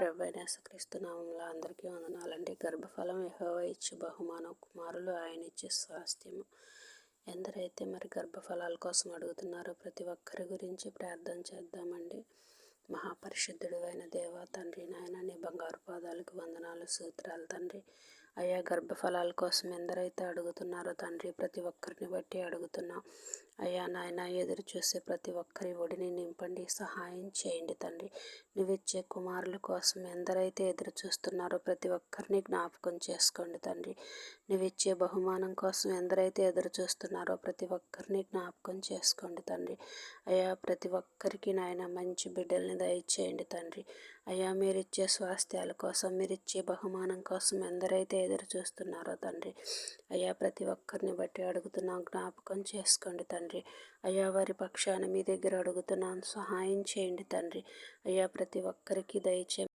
ప్రభు అయిన యేసుక్రీస్తునామంలో అందరికీ వందనాలండి. గర్భఫలం యెహోవా ఇచ్చే బహుమానం కుమారులు ఆయన ఇచ్చే స్వాస్థ్యము. ఎందరైతే మరి గర్భఫలాల కోసం అడుగుతున్నారో ప్రతి ఒక్కరి గురించి ప్రార్థన చేద్దామండి. మహాపరిశుద్ధుడు అయిన దేవ తండ్రి నాయన నీ బంగారు పాదాలకు వందనాలు సూత్రాలు తండ్రి. అయ్యా గర్భఫలాల కోసం ఎందరైతే అడుగుతున్నారో తండ్రి ప్రతి ఒక్కరిని బట్టి అడుగుతున్నాం. అయ్యా నాయన ఎదురు చూసే ప్రతి ఒక్కరి ఒడిని నింపండి సహాయం చేయండి తండ్రి. నువ్విచ్చే కుమారుల కోసం ఎందరైతే ఎదురు చూస్తున్నారో ప్రతి ఒక్కరిని జ్ఞాపకం చేసుకోండి తండ్రి. నువ్విచ్చే బహుమానం కోసం ఎందరైతే ఎదురు చూస్తున్నారో ప్రతి ఒక్కరిని జ్ఞాపకం చేసుకోండి తండ్రి. అయ్యా ప్రతి ఒక్కరికి నాయన మంచి బిడ్డల్ని దయచేయండి తండ్రి. అయ్యా మీరిచ్చే స్వాస్థ్యాల కోసం మీరిచ్చే బహుమానం కోసం ఎందరైతే ఎదురు చూస్తున్నారో తండ్రి. అయ్యా ప్రతి ఒక్కరిని బట్టి అడుగుతున్నాం జ్ఞాపకం చేసుకోండి తండ్రి. అయ్యా వారి పక్షాన మీ దగ్గర అడుగుతున్నాను. సహాయం చేయండి తండ్రి. అయ్యా ప్రతి ఒక్కరికి దయచే